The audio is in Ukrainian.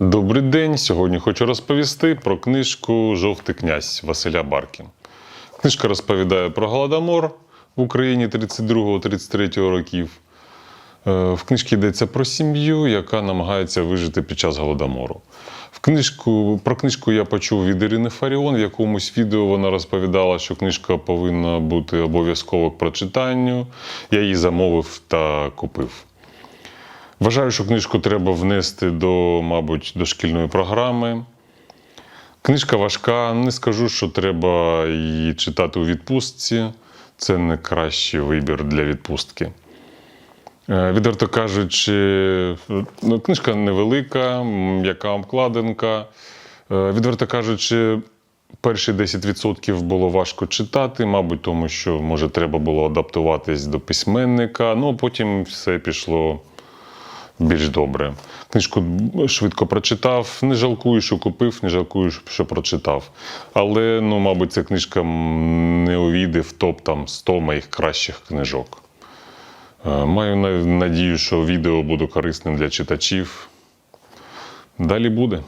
Добрий день. Сьогодні хочу розповісти про книжку Жовтий князь Василя Баркін. Книжка розповідає про голодомор в Україні 32-33 років. Е, В книжці йдеться про сім'ю, яка намагається вижити під час голодомору. В книжку, про книжку я почув від Ірини Фаріон. В якомусь відео вона розповідала, що книжка повинна бути обов'язково к прочитанню. Я її замовив та купив. Вважаю, що книжку треба внести до, мабуть, дошкільної програми. Книжка важка, не скажу, що треба її читати у відпустці. Це не кращий вибір для відпустки. Е, Відверто кажучи, ну, книжка невелика, м'яка обкладинка. Е, Відверто кажучи, перші 10% було важко читати, мабуть, тому що, може, треба було адаптуватись до письменника. Ну, а потім все пішло більш добре. Книжку швидко прочитав. Не жалкую, що купив, не жалкую, що прочитав. Але, ну, мабуть, ця книжка не увійде в топ там 100 моїх кращих книжок. Е, Маю надію, що відео буде корисним для читачів. Далі буде.